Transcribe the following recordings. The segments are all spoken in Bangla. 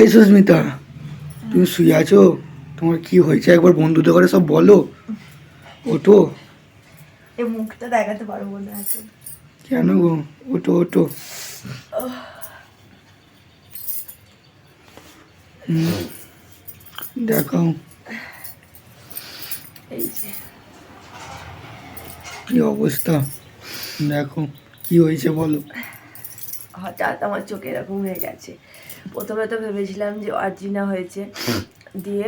এই সুস্মিতা তুমি শুয়ে আছো? তোমার কি হয়েছে? একবার বন্ধুদের করে সব বলো। ওঠো। এই মুখটা দেখাতে পারব না এখন। কেন গো? ওঠো ওঠো। দেখাও। কি অবস্থা? দেখো কি হয়েছে বলো? হঠাৎ আমার চোখে এরকম হয়ে গেছে। প্রথমে তো ভেবেছিলাম যে আর্জিনা হয়েছে। দিয়ে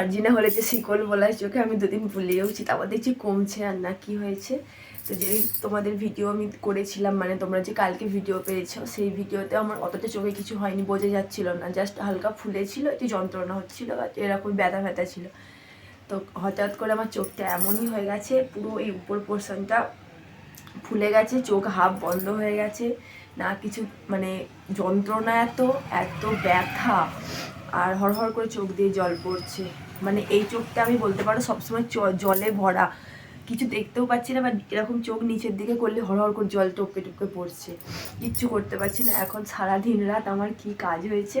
আর্জিনা হলে যে শিকল বলার চোখে আমি দুদিন ভুলিয়েওছি তারপর দেখছি কমছে আর না, কি হয়েছে? তো যেই তোমাদের ভিডিও আমি করেছিলাম মানে তোমরা যে কালকে ভিডিও পেয়েছ, সেই ভিডিওতে আমার অতটা চোখে কিছু হয়নি, বোঝা যাচ্ছিল না। জাস্ট হালকা ফুলেছিল একটু যন্ত্রণা হচ্ছিল এরকম ব্যথা ব্যথা ছিল। তো হঠাৎ করে আমার চোখটা এমনই হয়ে গেছে, পুরো এই উপর পোর্শনটা ফুলে গেছে, চোখ হাফ বন্ধ হয়ে গেছে। না কিছু মানে যন্ত্রণা এত এত ব্যথা। আর হড়হড় করে চোখ দিয়ে জল পড়ছে। মানে এই চোখটা আমি বলতে পারো সবসময় জলে ভরা। কিছু দেখতেও পাচ্ছি না বা এরকম চোখ নিচের দিকে করলে হড়হড় করে জল টপকে টপকে পড়ছে। কিচ্ছু করতে পারছি না। এখন সারাদিন রাত আমার কি কাজ হয়েছে?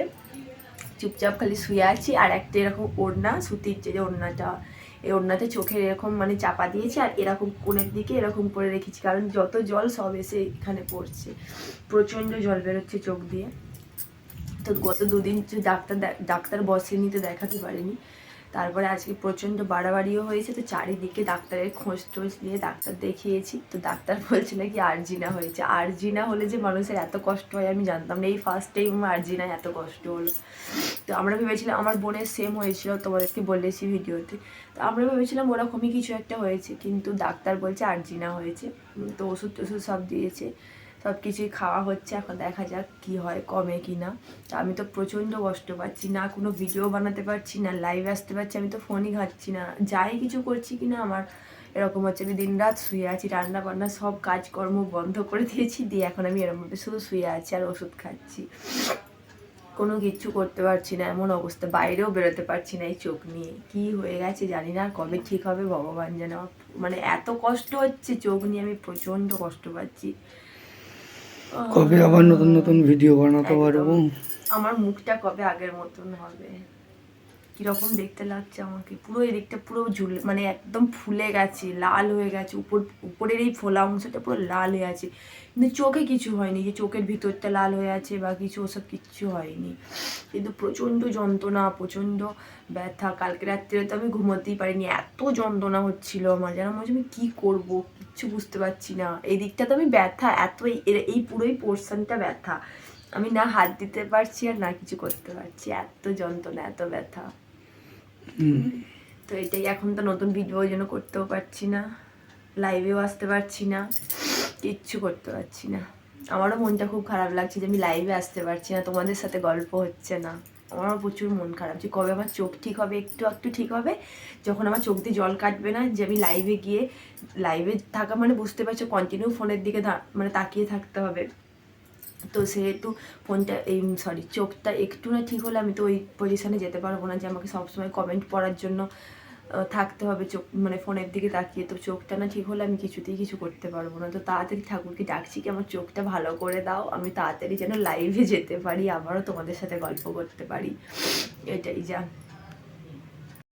চুপচাপ খালি শুয়ে আছি। আর একটা এরকম ওড়না, সুতির যে ওড়নাটা এই ওড়নাতে চোখের এরকম মানে চাপা দিয়েছি আর এরকম কোণের দিকে এরকম করে রেখেছি। কারণ যত জল সব এসে এখানে পড়ছে। প্রচণ্ড জল বেরোচ্ছে চোখ দিয়ে। তো গত দুদিন ডাক্তার ডাক্তার বসেনি তো দেখাতে পারিনি। তারপরে আজকে প্রচণ্ড বাড়াবাড়িও হয়েছে, তো চারিদিকে ডাক্তারের খোঁজ টোজ নিয়ে ডাক্তার দেখিয়েছি। তো ডাক্তার বলছে নাকি আর্জিনা হয়েছে। আর্জিনা হলে যে মানুষের এত কষ্ট হয়, আমি জানতাম না। এই ফার্স্ট টাইম আমার আরজিনায় এত কষ্ট হলো। তো আমরা ভেবেছিলাম, আমার বোনের সেম হয়েছিল, তোমাদেরকে বলেছি ভিডিওতে। তো আমরা ভেবেছিলাম ওরকমই কিছু একটা হয়েছে, কিন্তু ডাক্তার বলছে আর্জিনা হয়েছে। তো ওষুধ টষুধ সব দিয়েছে। সব কিছুই খাওয়া হচ্ছে, এখন দেখা যাক কি হয় কমে কি না। আমি তো প্রচণ্ড কষ্ট পাচ্ছি, না কোনো ভিডিও বানাতে পারছি, না লাইভ আসতে পারছি, আমি তো ফোনই ঘাটছি না। যাই কিছু করছি কি না আমার এরকম হচ্ছে, আমি দিন রাত শুয়ে আছি রান্না বান্না সব কাজকর্ম বন্ধ করে দিয়েছি, দিয়ে এখন আমি এরকম শুধু শুয়ে আছি আর ওষুধ খাচ্ছি। কোনো কিচ্ছু করতে পারছি না, এমন অবস্থা, বাইরেও বেরোতে পারছি না এই চোখ নিয়ে। কি হয়ে গেছে জানি না কবে ঠিক হবে, ভগবান যেন মানে এত কষ্ট হচ্ছে, চোখ নিয়ে আমি প্রচণ্ড কষ্ট পাচ্ছি। কবে আবার নতুন নতুন ভিডিও বানাতে পারব? আমার মুখটা কবে আগের মতন হবে? কীরকম দেখতে লাগছে আমাকে। পুরো এদিকটা পুরো ঝুলে মানে একদম ফুলে গেছে, লাল হয়ে গেছে। উপর, উপরের এই ফোলা অংশটা পুরো লাল হয়ে আছে। কিন্তু চোখে কিছু হয়নি, যে চোখের ভিতরটা লাল হয়ে আছে বা কিছু, ওসব কিচ্ছু হয়নি। কিন্তু প্রচণ্ড যন্ত্রণা, প্রচণ্ড ব্যথা। কালকে রাত্রে তো আমি ঘুমোতেই পারিনি। এত যন্ত্রণা হচ্ছিল আমার, যেন মনে হচ্ছে আমি কী করব? কিচ্ছু বুঝতে পারছি না। এই দিকটা তো আমি ব্যথা, এত এই- পুরোই পোর্শনটা ব্যথা। আমি না হাত দিতে পারছি আর না কিছু করতে পারছি। এত যন্ত্রণা, এত ব্যথা। তো এটাই, এখন তো নতুন ভিডিও ওই জন্য করতেও পারছি না লাইভেও আসতে পারছি না, কিচ্ছু করতে পারছি না। আমারও মনটা খুব খারাপ লাগছে যে আমি লাইভে আসতে পারছি না, তোমাদের সাথে গল্প হচ্ছে না। আমারও প্রচুর মন খারাপ যে কবে আমার চোখ ঠিক হবে, একটু একটু ঠিক হবে, যখন আমার চোখ দিয়ে জল কাটবে না, যে আমি লাইভে গিয়ে লাইভে থাকা মানে বুঝতে পারছ কন্টিনিউ ফোনের দিকে মানে তাকিয়ে থাকতে হবে। তো সেহেতু ফোনটা, এই সরি চোখটা একটু না ঠিক হলে আমি তো ওই পজিশানে যেতে পারব না যে আমাকে সবসময় কমেন্ট পড়ার জন্য থাকতে হবে চোখ মানে ফোনের দিকে তাকিয়ে। তো চোখটা না ঠিক হলে আমি কিছুতেই কিছু করতে পারব না। তো তাড়াতাড়ি ঠাকুরকে ডাকছি কি আমার চোখটা ভালো করে দাও, আমি তাড়াতাড়ি যেন লাইভে যেতে পারি, আবারও তোমাদের সাথে গল্প করতে পারি। এটাই যা।